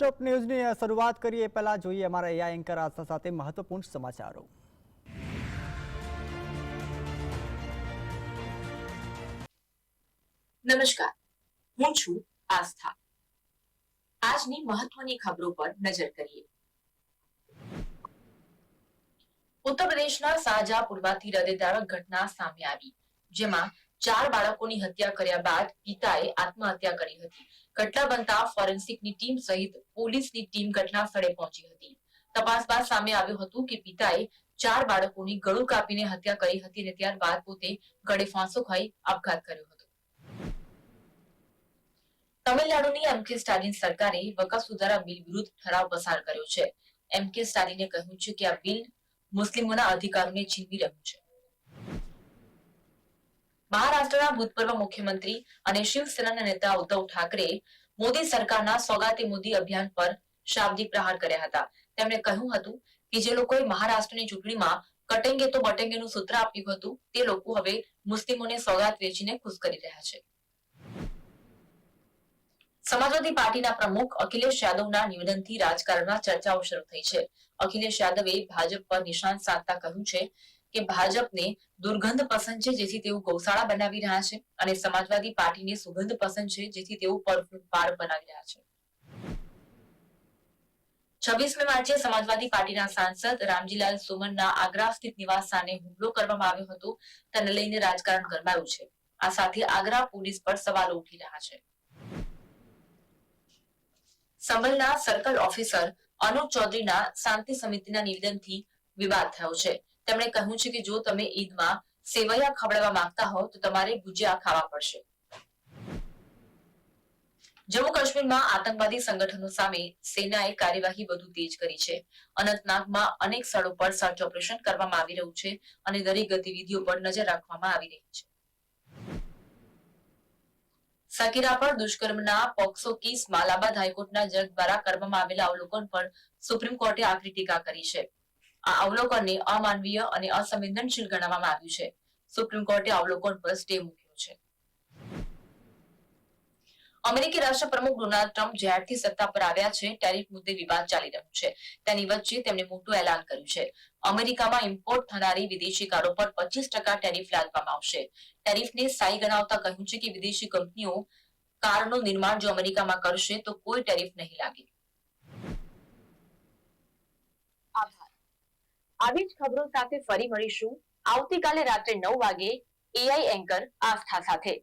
ટોપ ન્યૂઝની શરૂઆત કરીએ. પહેલા જોઈએ અમારા એઆઈ એન્કર આસ્થા સાથે મહત્વપૂર્ણ સમાચારો. નમસ્કાર. હું છું આસ્થા. આજની મહત્વની ખબરો પર નજર કરીએ. ઉત્તર પ્રદેશના શાહજહાપુરમાંથી હૃદયદારક ઘટના સામે આવી, જેમાં ચાર બાળકોની હત્યા કર્યા બાદ પિતાએ આત્મહત્યા કરી હતી. ઘટના બનતા ફોરેન્સિકની ટીમ સહિત પોલીસની ટીમ ઘટના સ્થળે પહોંચી હતી. તપાસ બાદ સામે આવ્યું હતું કે પિતાએ ચાર બાળકોની ગળું કાપીને હત્યા કરી હતી અને ત્યારબાદ પોતે ગળે ફાંસો ખાઈ આપઘાત કર્યો હતો. તમિલનાડુની એમ કે સ્ટાલિન સરકારે વકફ સુધારા બિલ વિરુદ્ધ ઠરાવ પસાર કર્યો છે. એમ કે સ્ટાલિને કહ્યું છે કે આ બિલ મુસ્લિમોના અધિકારોને છીનવી રહ્યું છે. મહારાષ્ટ્રના ભૂતપૂર્વ મુખ્યમંત્રી અને શિવસેનાના નેતા ઉદ્ધવ ઠાકરે મોદી સરકારના સોગાતે મોદી અભિયાન પર શાબ્દિક પ્રહાર કર્યા હતા. તેમણે કહ્યું હતું કે જે લોકોએ મહારાષ્ટ્રની ચૂંટણીમાં કટેંગે તો બટેંગેનું સૂત્ર આપ્યું હતું, તે લોકો હવે મુસ્લિમોને સોગાત વેચીને ખુશ કરી રહ્યા છે. સમાજવાદી પાર્ટીના પ્રમુખ અખિલેશ યાદવના નિવેદનથી રાજકારણમાં ચર્ચાઓ શરૂ થઈ છે. અખિલેશ યાદવે ભાજપ પર નિશાન સાધતા કહ્યું છે કે ભાજપને દુર્ગંધ પસંદ છે, જેથી તેઓ ગૌશાળા બનાવી રહ્યા છે અને સમાજવાદી પાર્ટીને સુગંધ પસંદ છે, જેથી તેઓ પાર બનાવી રહ્યા છે. છવ્વીસમી માર્ચે સમાજવાદી પાર્ટીના સાંસદ રામજીલાલ સુમનના આગ્રા સ્થિત નિવાસ સ્થાને હુમલો કરવામાં આવ્યો હતો. તેને લઈને રાજકારણ ગરમાયું છે. આ સાથે આગ્રા પોલીસ પર સવાલો ઉઠી રહ્યા છે. સંભલના સર્કલ ઓફિસર અનુપ ચૌધરીના શાંતિ સમિતિના નિવેદનથી વિવાદ થયો છે. તેમણે કહ્યું છે કે જો તમે ઈદમાં સેવૈયા ખવડાવવા માંગતા હો, તો તમારે ગુજિયા ખાવા પડશે. જમ્મુ કાશ્મીરમાં આતંકવાદી સંગઠનો સામે સેનાએ કાર્યવાહી વધુ તેજ કરી છે. અનંતનાગમાં અનેક સ્થળો પર સર્ચ ઓપરેશન કરવામાં આવી રહ્યું છે અને દરેક ગતિવિધિઓ પર નજર રાખવામાં આવી રહી છે. સકીરા પર દુષ્કર્મના પોક્સો કેસમાં માલાબાદ હાઈકોર્ટના જજ દ્વારા કરવામાં આવેલા અવલોકન પર સુપ્રીમ કોર્ટે આકરી ટીકા કરી છે. આ અવલોકનને અમાનવીય અને અસંવેદનશીલ ગણવામાં આવ્યું છે. સુપ્રીમ કોર્ટે અવલોકન પર સ્ટે મૂક્યો છે. અમેરિકી રાષ્ટ્રપ્રમુખ ડોનાલ્ડ ટ્રમ્પ જ્યારથી સત્તા પર આવ્યા છે ટેરિફ મુદ્દે વિવાદ ચાલી રહ્યો છે. તેની વચ્ચે તેમણે મોટું એલાન કર્યું છે. અમેરિકામાં ઇમ્પોર્ટ થનારી વિદેશી કારો પર પચીસ ટકા ટેરિફ લાદવામાં આવશે. ટેરિફને સ્થાયી ગણાવતા કહ્યું છે કે વિદેશી કંપનીઓ કારનું નિર્માણ જો અમેરિકામાં કરશે તો કોઈ ટેરિફ નહીં લાગે. આભાર. આવી જ ખબરો સાથે ફરી મળીશું. આવતીકાલે રાત્રે નવ વાગે એઆઈ એન્કર આસ્થા સાથે.